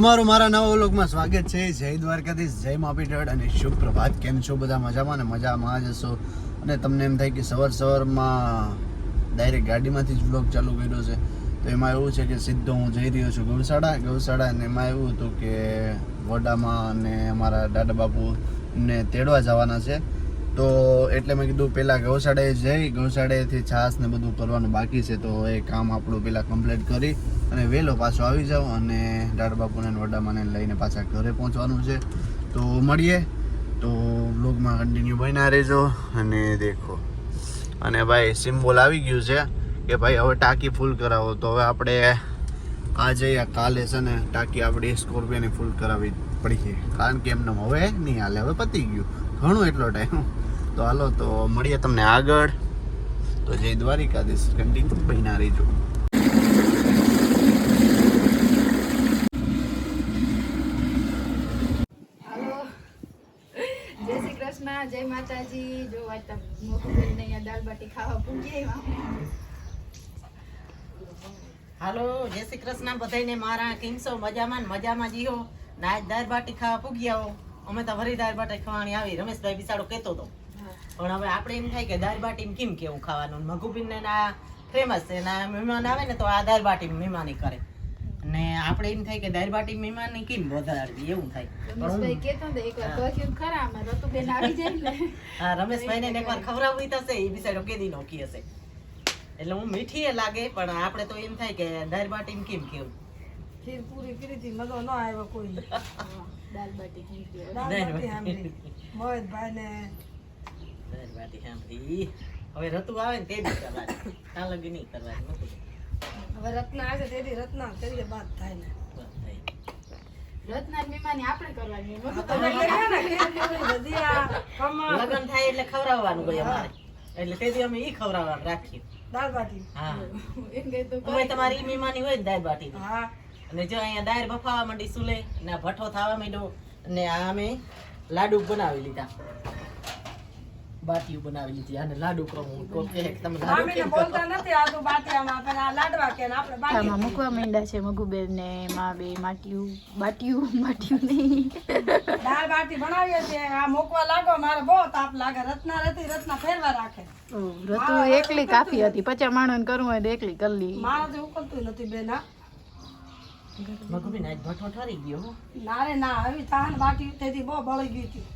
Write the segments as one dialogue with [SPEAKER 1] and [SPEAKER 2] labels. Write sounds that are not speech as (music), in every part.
[SPEAKER 1] તમારું મારા નવા વ્લોગમાં સ્વાગત છે. જય દ્વારકાધીશ, જય માપીટડ અને શુભ પ્રભાત કેમ છો બધા મજામાં ને મજામાં જ હશો? અને તમને એમ થાય કે સવાર સવારમાં ડાયરેક્ટ ગાડીમાંથી જ વ્લોગ ચાલુ કર્યો છે. તો એમાં એવું છે કે સીધો હું જઈ રહ્યો છું ગૌશાળા. ગૌશાળા અને એમાં એવું હતું કે વડામાં અને અમારા દાદા બાપુ ને તેડવા જવાના છે. તો એટલે મેં કીધું પહેલાં ગૌશાળાએ જઈ ગૌશાળાએથી છાસ ને બધું કરવાનું બાકી છે. તો એ કામ આપણું પહેલાં કમ્પ્લીટ કરી અને વહેલો પાછો આવી જાઉં અને દાડબાપુને વડામાને લઈને પાછા ઘરે પહોંચવાનું છે. તો મળીએ. તો બ્લોગમાં કન્ટિન્યુ બન્યા રહેજો અને દેખો. અને ભાઈ સિમ્બોલ આવી ગયું છે કે ભાઈ, હવે ટાંકી ફૂલ કરાવો. તો હવે આપણે આજે યા કાલે છે ને, ટાંકી આપણી સ્કોર્પિયોની ફૂલ કરાવવી પડી છે. કારણ કે એમને હવે નહીં હાલે, હવે પતી ગયું. ઘણું એટલો ટાઈમ તો હાલો, તો મળીએ તમને આગળ. તો જય દ્વારિકાધીશ. કન્ટિન્યુ બન્યા રહીજો
[SPEAKER 2] હાલો જય શ્રી કૃષ્ણ જય માતાજી. જો આજ તમ મોકલીને અહીંયા દાળ બાટી ખાવા પૂગી
[SPEAKER 3] હાલો જય શ્રી કૃષ્ણ. બધાયને મારા કેમ મજામાં ને મજામાં જીઓ ના આજ દાળ બાટી ખાવા પૂગ્યા અમે તો વરી દાળ બાટી ખાવાની આવી. રમેશભાઈ બિસાડો કહેતો હતો. પણ હવે આપણે એમ થાય કે દાળ બાટી કેમ કેવું ખાવાનું? મગુબીન ને ના ફેમસ છે ના મહેમાન આવે ને તો આ દાળ બાટી મહેમાની કરે. ને આપણે એમ થાય કે દાળ બાટી મહેમાની કેમ વધારવી? એવું થાય.
[SPEAKER 2] રમેશભાઈ કેતો ને એકવાર કહ્યું ખરા અમે રતુબેન આવી જાય ને
[SPEAKER 3] હા રમેશભાઈ ને એકવાર ખવડાવવી થશે એ બિસાડો કેદી નોકી હશે. એટલે હું મીઠી એ લાગે પણ આપણે તો એમ થાય કે દાળ બાટી કેમ કેવું?
[SPEAKER 4] ખીર પૂરી કરી હતી મજો ન આવ્યો કોઈ.
[SPEAKER 2] દાળ બાટી કેમ કહેવાય.
[SPEAKER 4] દાળ બાટી. સાંભળી. મોહિતભાઈ ને
[SPEAKER 3] દાળ બાટી સાંભળી. હવે રતુ આવે ને તે દી કરવાની. ત્યાં લગી નહીં કરવાની.
[SPEAKER 4] હવે રત્ના આવે તેથી રત્ના કરીએ બાદ થાય ને.
[SPEAKER 2] રત્ના મહેમાની આપણે કરવાની. એમાં તો
[SPEAKER 4] તમે કર્યા ને. ખીર પૂરી ભજીયા ખમણ.
[SPEAKER 3] લગ્ન થાય એટલે ખવડાવવાનું હોય અમારે. એટલે તેથી અમે ઈ ખવડાવવાનું રાખીએ.
[SPEAKER 4] દાળ બાટી.
[SPEAKER 3] હા.
[SPEAKER 2] એમ કહે તો
[SPEAKER 3] અમે તમારી મહેમાની હોય ને દાળ બાટી.
[SPEAKER 4] હા.
[SPEAKER 3] અને જો અહીંયા દાળ બફાવા માંડી સુલે ને આ ભઠ્ઠો થવા માંડ્યો ને આ અમે લાડુ બનાવી લીધા. બાટીયું બનાવી લીધી. અને લાડુ કરો હું તો કે તમે લાડુ કેમ
[SPEAKER 4] બોલતા નથી આ તો બાટિયામાં પણ આ લાડવા કે આપણે બાટી
[SPEAKER 2] મૂકવા માંડ્યા છે મગુબેન ને માં બે માટીયું બાટીયું માટીયું નહીં.
[SPEAKER 4] દાળ બાટી બનાવીએ છે આ મૂકવા લાગો મારે બહુ તાપ લાગે. રત્ના રતી રત્ના ફેરવા રાખે.
[SPEAKER 2] રતુ એકલી કાફી હતી. પચા માણસ કરવું હોય તો એકલી કરલી. મારા
[SPEAKER 4] મારાથી ઉકલતું નથી બેન હા.
[SPEAKER 3] મગુબીન આજ ભઠો ઠરી ગયો હો.
[SPEAKER 4] ના રે ના આવી તાન બાટી તેથી બહુ બળી ગઈ હતી.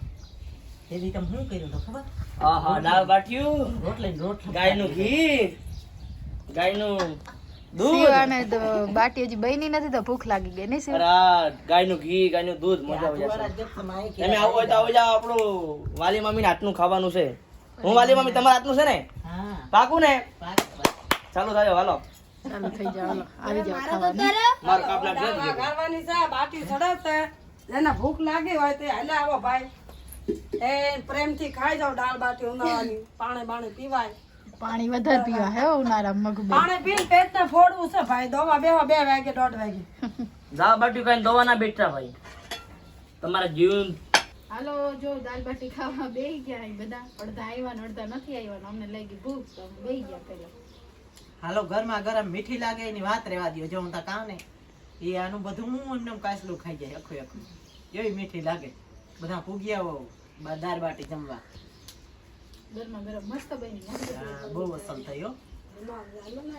[SPEAKER 3] તેથી તમે શું કર્યું તો ખબર?
[SPEAKER 5] આહા દાળ બાટ્યું.
[SPEAKER 3] રોટલી ને રોટલી.
[SPEAKER 5] ગાયનું ઘી. ગાયનું દૂધ.
[SPEAKER 2] શિવાને બાટી હજી બની નથી તો ભૂખ લાગી ગઈ નહીં શિવ?
[SPEAKER 5] ગાયનું ઘી ગાયનું દૂધ મજા આવી જશે. તમે આવું હોય તો આવી જાઓ આપણું વાલી મામી હાથનું ખાવાનું છે. હું વાલી મામી તમારા હાથનું છે ને? પાકું ને. ચાલુ થાય હાલો.
[SPEAKER 2] ચાલુ થઈ જાવ આવી જાવ ખાવાની.
[SPEAKER 5] માર કાપલા છે જ.
[SPEAKER 4] છે બાટી ભૂખ લાગી હોય તો હાલે આવો ભાઈ. એ પ્રેમથી ખાઈ જાવ દાળ બાટી ઉનાળાની. પાણી બાણી પીવાય.
[SPEAKER 2] પાણી વધારે પીવા હે ઉનાળા મગબે
[SPEAKER 4] પાણી પીને પેટને ફોડવું છે ભાઈ. દવા બેવા બે વાગે દોઢ વાગે.
[SPEAKER 5] દાળ બાટી ખાઈને દવાના બેઠા ભાઈ. તમારા જીવન
[SPEAKER 2] હાલો જો દાળ બાટી ખાવા બે ગયા બધા. અડધા આવ્યા ને અડધા નથી આવ્યા અમને લાગી ભૂખ તો બે ગયા પેલા
[SPEAKER 3] હાલો ઘરમાં ગરમ મીઠી લાગે એની વાત રહેવા દો જો હું તા કાને એ આનું બધું હું એમને કાચલું ખાઈ જાય અખું આખું એવી મીઠી લાગે. બધા પૂગ્યા હો દાર બાટી જમવા.
[SPEAKER 2] ગરમ મસ્ત બની
[SPEAKER 3] બહુ અસલ થયો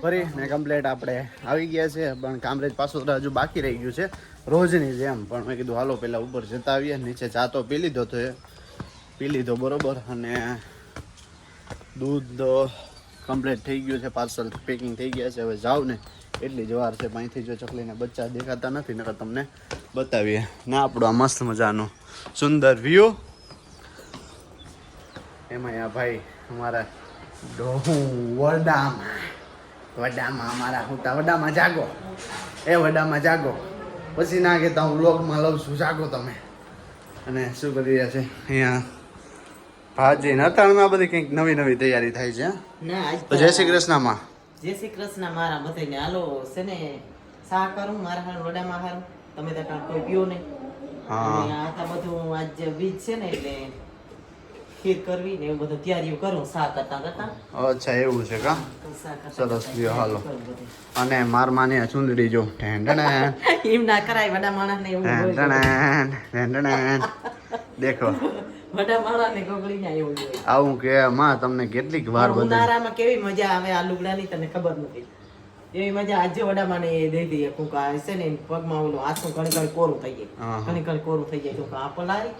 [SPEAKER 1] ફરી ને કમ્પ્લેટ આપણે આવી ગયા છે પણ કામરેજ પાછું હજુ બાકી રહી ગયું છે. રોજની જેમ પણ મેં કીધું હાલો પહેલાં ઉપર જતા આવીએ નીચે ચા તો પી લીધો તો એ પી લીધો બરોબર. અને દૂધ કમ્પ્લેટ થઈ ગયું છે પાર્સલ પેકિંગ થઈ ગયા છે. હવે જાવ ને. એટલી જ વાર છે અહીંથી જો ચકલીને બચ્ચા દેખાતા નથી નકર તમને બતાવીએ. ના આપણું આ મસ્ત મજાનું સુંદર વ્યૂ એમાં આ ભાઈ અમારા ડોહું વડામાં. વડામાં અમારા હુટા વડામાં જાગો. એ વડામાં જાગો. પછી ના કહેતા હું વ્લોગમાં લઉં છું. જાગો તમે. અને શું કરી રહ્યા છે? અહીંયા ભાજી નતાણમાં બધી કંઈક નવી નવી તૈયારી થાય છે જય શ્રી કૃષ્ણમાં.
[SPEAKER 3] જય શ્રી કૃષ્ણ મારા બધાને હાલો છે ને સા કરું મારા હારું વડામાં હારું? તમે તો કાંઈ કોઈ પીઓ નહીં.
[SPEAKER 1] હા.
[SPEAKER 3] અને આ તો બધું આજ બીજ છે ને એટલે ખીર કરવી ને એવું બધું તૈયારીઓ કરું સા કરતા કરતા.
[SPEAKER 1] અચ્છા એવું છે કા? સરસ લ્યો, હાલો. અને માર માને ચુંદડી જો. ઢેંડણે (laughs)
[SPEAKER 3] એમ ના કરાય વડા માણસ ને એવું ઢેંડણે
[SPEAKER 1] ઢેણ. દેખો. આવું કે માં તમને કેટલીક વાર
[SPEAKER 3] ઉનાળામાં કેવી મજા આવે આ લુગડાની તને ખબર નથી. એવી મજા આજે વડામાં ને દઈ દઈએ. કોક છે ને પગમાં ઓલું આસું ઘણી ઘણી કોરું થઈ જાય. ઘણી ઘણી કોરું થઈ જાય. તો આ પલારી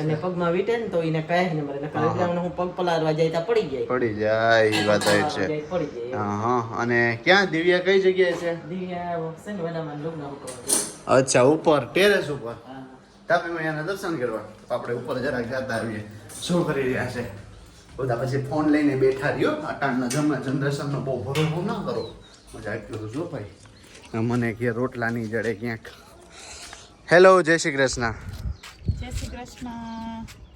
[SPEAKER 3] અને પગમાં વીટે ને તો એને કહે ને મારે. નકર એટલે હું. પગ પલારવા જાય ત્યાં પડી જાય.
[SPEAKER 1] પડી જાય એ વાત છે.
[SPEAKER 3] પડી જાય.
[SPEAKER 1] હા અને ક્યાં દિવ્યા કઈ જગ્યાએ છે?
[SPEAKER 3] દિવ્યા છે ને વડામાં લુગડા ઉપર
[SPEAKER 1] અચ્છા ઉપર ટેરેસ ઉપર. તાપી મૈયાના દર્શન કરવા. તો આપણે ઉપર જરાક જતા આવીએ શું કરી રહ્યા છે? બધા પછી ફોન લઈને બેઠા રહ્યો. અટાણના જમવા જનરેશનનો બહુ ભરોસો ના કરો. મજા આવી જો ભાઈ. મને કે રોટલાની જડે ક્યાંક. હેલો જય શ્રી કૃષ્ણ.
[SPEAKER 2] જય શ્રી કૃષ્ણ.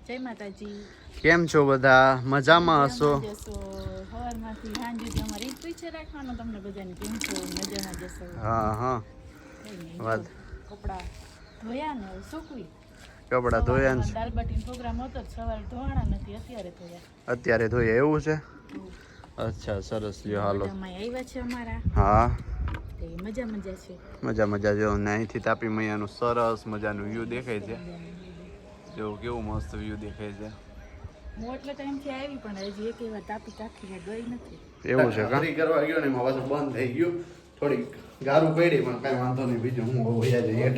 [SPEAKER 2] જય માતાજી.
[SPEAKER 1] કેમ છો બધા? મજામાં હશો? હા હા.
[SPEAKER 2] કપડાં ધોયા ને સૂકવી.
[SPEAKER 1] કપડાં ધોયા ને
[SPEAKER 2] દાળ પ્રોગ્રામ હતો સવારે ધોવાણા નથી અત્યારે ધોયા.
[SPEAKER 1] અત્યારે ધોયા એવું છે? અચ્છા સરસ લ્યો હાલો.
[SPEAKER 2] આવ્યા છે અમારા.
[SPEAKER 1] હા.
[SPEAKER 2] મજા મજા છે.
[SPEAKER 1] મજા મજા જો ને અહીંથી તાપી મૈયાનું સરસ મજાનું વ્યૂ દેખાય છે. જો કેવું મસ્ત વ્યૂ દેખાય છે.
[SPEAKER 2] હું એટલે ટાઈમથી આવી પણ હજી એક વાર તાપી કાઠી ગઈ નથી.
[SPEAKER 1] એવું છે હરી કરવા ગયો ને એમાં પાછું બંધ થઈ ગયું. થોડીક ગારું પડી પણ કાંઈ વાંધો નહીં બીજું હું જઈએ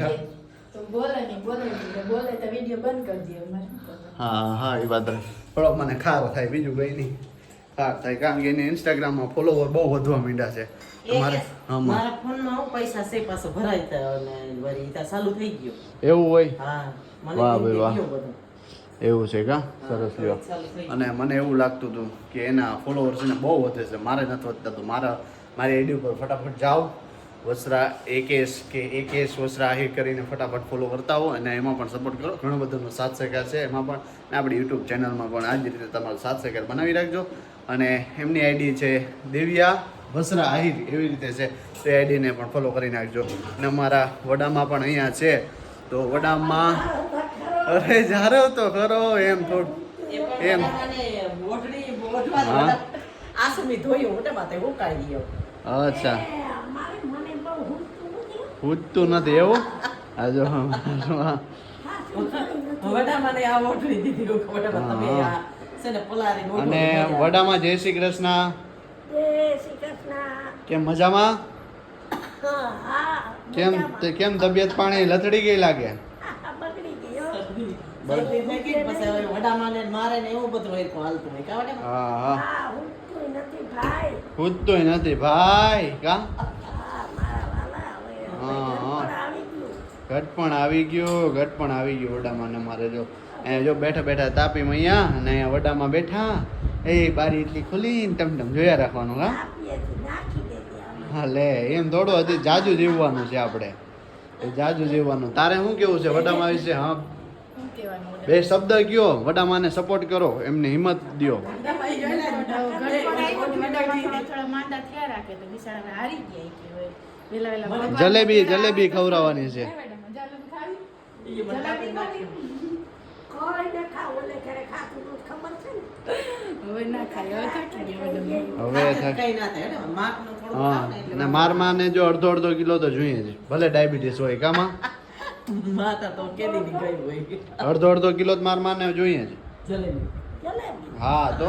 [SPEAKER 2] તો બોલે નહીં બોલે નહીં બોલે તો વીડિયો બંધ કરી દે અમારે શું કરવાનું?
[SPEAKER 1] હા હા એ વાત થોડોક મને ખાર થાય બીજું કંઈ નહીં. ખાર થાય કારણ કે એને ઇન્સ્ટાગ્રામમાં ફોલોવર બહુ વધવા માંડ્યા છે. મારે
[SPEAKER 3] ફોનમાં પૈસા પાછો ભરાય ચાલુ થઈ ગયો.
[SPEAKER 1] એવું હોય?
[SPEAKER 3] હા
[SPEAKER 1] વાહ ભાઈ વાહ. એવું છે કા? સરસ લ્યો. અને મને એવું લાગતું હતું કે એના ફોલોવર્સ ને બહુ વધે છે. મારે નથી વધતા તો મારા મારી આઈડી ઉપર ફટાફટ જાઓ. વસરા એકેશ કે એકેશ વસરા આહિર કરીને ફટાફટ ફોલો કરતા હો અને એમાં પણ સપોર્ટ કરો. ઘણો બધોનો સાથ સહકાર છે. એમાં પણ આપણી યુટ્યુબ ચેનલમાં પણ આ જ રીતે તમારો સાથ સહકાર બનાવી રાખજો. અને એમની આઈડી છે દેવિયા વસરા આહિર એવી રીતે છે. તો એ આઈડીને પણ ફોલો કરી નાખજો. અને અમારા વડામાં પણ અહીંયા છે. તો વડામાં અરે જારો તો ખરો એમ થોડું. એમ.
[SPEAKER 3] બધાને
[SPEAKER 1] છે નથી એવું?
[SPEAKER 3] ઓઢો
[SPEAKER 1] અને વડામાં જય શ્રી કૃષ્ણ. કેમ મજામાં? કેમ તે કેમ તબિયત પાણી લથડી ગઈ લાગે?
[SPEAKER 3] નથી ભાઈ ગઈ ને પછી હવે વડામાં ને મારે ને એવું બધું હોય તો હાલતું હોય કા વડામાં?
[SPEAKER 1] હા હા પૂછતું નથી ભાઈ કા હા હા ઘટપણ આવી ગયો, ઘટ પણ આવી ગયો વડામાં ને મારે જો એ જો બેઠા બેઠા તાપી મૈયા અને અહીંયા વડામાં બેઠા. એ બારી એટલી ખુલીને ટમ ટમ જોયા રાખવાનું, હા? હા, લે, એમ થોડું હજી જાજુ જીવવાનું છે આપણે. એ જાજુ જીવવાનું. તારે શું કેવું છે? વડામાં વિશે હા? બે શબ્દ કયો વડામાને સપોર્ટ કરો, એમને હિંમત દો
[SPEAKER 2] પણ
[SPEAKER 1] જલેબી જલેબી ખવડાવવાની છે.
[SPEAKER 2] ખાવ? ને
[SPEAKER 1] માર માને જો અડધો અડધો કિલો તો જોઈએ જ ભલે ડાયાબિટીસ હોય કામાં (laughs)
[SPEAKER 3] માતા તો કેદી ની ગઈ હોય.
[SPEAKER 1] અડધો અડધો કિલો તો માર માને જોઈએ જ હા તો?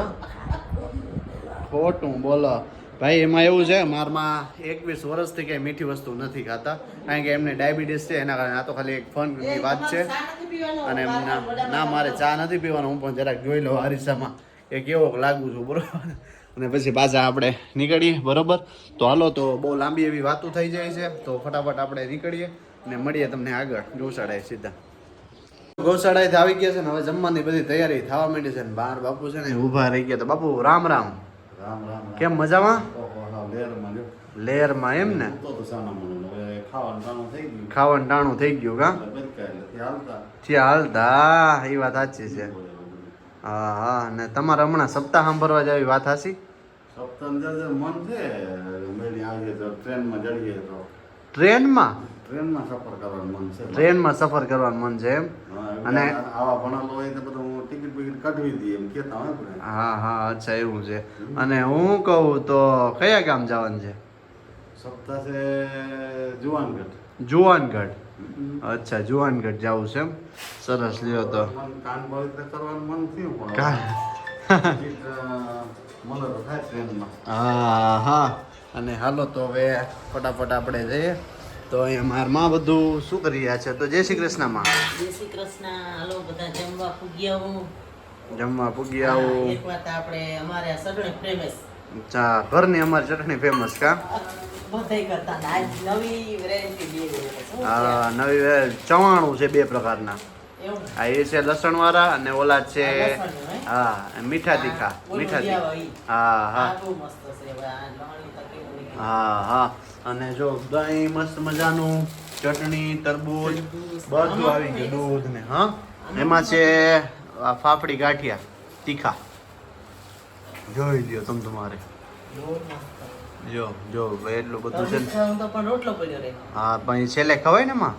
[SPEAKER 1] ખોટું બોલો. ભાઈ એમાં એવું છે મારમાં એકવીસ વર્ષથી કઈ મીઠી વસ્તુ નથી ખાતા કારણ કે એમને ડાયાબિટીસ છે એના કારણે આ તો ખાલી એક ફનની વાત છે. અને ના મારે ચા નથી પીવાનો હું પણ જરાક જોઈ લઉં હરીસામાં એ કેવો લાગુ છું બરોબર? અને પછી પાછા આપણે નીકળીએ બરોબર? તો હાલો તો બહુ લાંબી એવી વાતો થઈ જાય છે તો ફટાફટ આપણે નીકળીએ અને મળીએ તમને આગળ ગૌશાળાએ સીધા. ગૌશાળાએ આવી ગયા છે ને હવે જમવાની બધી તૈયારી થવા માંડી છે ને બહાર બાપુ છે ને ઊભા રહી ગયા. તો બાપુ રામ રામ.
[SPEAKER 6] રામ રામ
[SPEAKER 1] કેમ મજામાં?
[SPEAKER 6] લેરમાં
[SPEAKER 1] એમ ને?
[SPEAKER 6] ખાવાનું ટાણું થઈ ગયું.
[SPEAKER 1] કા?
[SPEAKER 6] ત્યાં હાલતા.
[SPEAKER 1] એ વાત સાચી છે. હા હા ને તમારે હમણાં સપ્તાહ સાંભળવા જેવી વાત હાસી
[SPEAKER 6] ટ્રેનમાં?
[SPEAKER 1] ટ્રેનમાં
[SPEAKER 6] સફર કરવાનું મન છે.
[SPEAKER 1] ટ્રેનમાં સફર કરવાનું મન છે એમ? અને-
[SPEAKER 6] આવા ભણેલો હોય તો બધું હું ટિકિટ બિકિટ કાઢવી દઈએ એમ કેતા હોય
[SPEAKER 1] હા હા અચ્છા એવું છે. અને હું કહું તો કયા ગામ જવાનું છે?
[SPEAKER 6] સપ્તાહ છે જુવાનગઢ.
[SPEAKER 1] જુવાનગઢ. અચ્છા જુવાનગઢ જવું છે એમ? સરસ લ્યો તો.
[SPEAKER 6] કાન પવિત્ર કરવાનું મન થયું પણ
[SPEAKER 1] કાન.
[SPEAKER 6] ટિકિટ, તો થાય ટ્રેનમાં
[SPEAKER 1] હા હા. અને હાલો તો હવે ફટાફટ આપણે જઈએ. તો અહીંયા મારમાં બધું શું કરી રહ્યા છે? તો જય શ્રી કૃષ્ણમાં.
[SPEAKER 3] જય શ્રી કૃષ્ણ. હાલો બધા જમવા પૂગ્યા હું
[SPEAKER 1] જમવા પૂગ્યા
[SPEAKER 3] હું એક વાત આપણે અમારે સગણે ફેમસ
[SPEAKER 1] ચા ઘરની અમારી ચટણી ફેમસ કા?
[SPEAKER 3] બધાય કરતા આજ નવી વેરાયટી બે
[SPEAKER 1] હા નવી ચવાણું છે બે પ્રકારના. હા એ છે લસણ વાળા અને ઓલા છે
[SPEAKER 3] હે?
[SPEAKER 1] મીઠા તીખા મીઠા તીખા. હા હા. હા હા. અને જો દહીં મસ્ત મજાનું ચટણી તરબૂચ. બધું આવી ગયું દૂધ ને હા. એમાં છે ફાફડી ગાંઠિયા તીખા. જોઈ લ્યો તમ તમારે. જો જો એટલું બધું છે હા પણ છેલ્લે ખવાય ને માં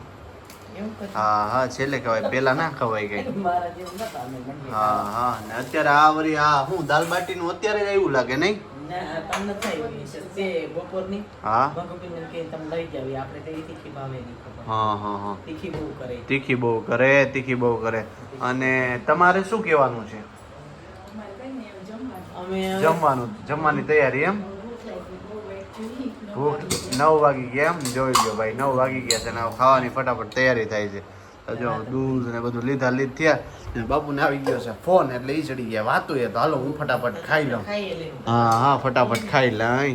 [SPEAKER 1] હા હા છેલ્લે ખવાય. પેલા ના ખવાય કઈ. (laughs) હા હા. ને અત્યારે આ વરી આ હું દાલ બાટી નું અત્યારે જ આવ્યું લાગે નહીં?
[SPEAKER 3] તીખી ભાવે નહીં ખબર.
[SPEAKER 1] હા હા હા.
[SPEAKER 3] તીખી બહુ કરે.
[SPEAKER 1] તીખી બહુ કરે અને તમારે શું કહેવાનું છે? જમવાનું જમવાની તૈયારી એમ? ભૂખ નવ વાગી ગયા એમ? જોઈ ગયો ભાઈ નવ વાગી ગયા છે ને ખાવાની ફટાફટ તૈયારી થાય છે. જો દૂધ ને બધું લીધા લીધ થયા. ને બાપુને આવી ગયો છે ફોન એટલે એ ચડી ગયા. વાતું એ તો હાલો હું ફટાફટ ખાઈ લઉં. હા હા ફટાફટ ખાઈ લઈ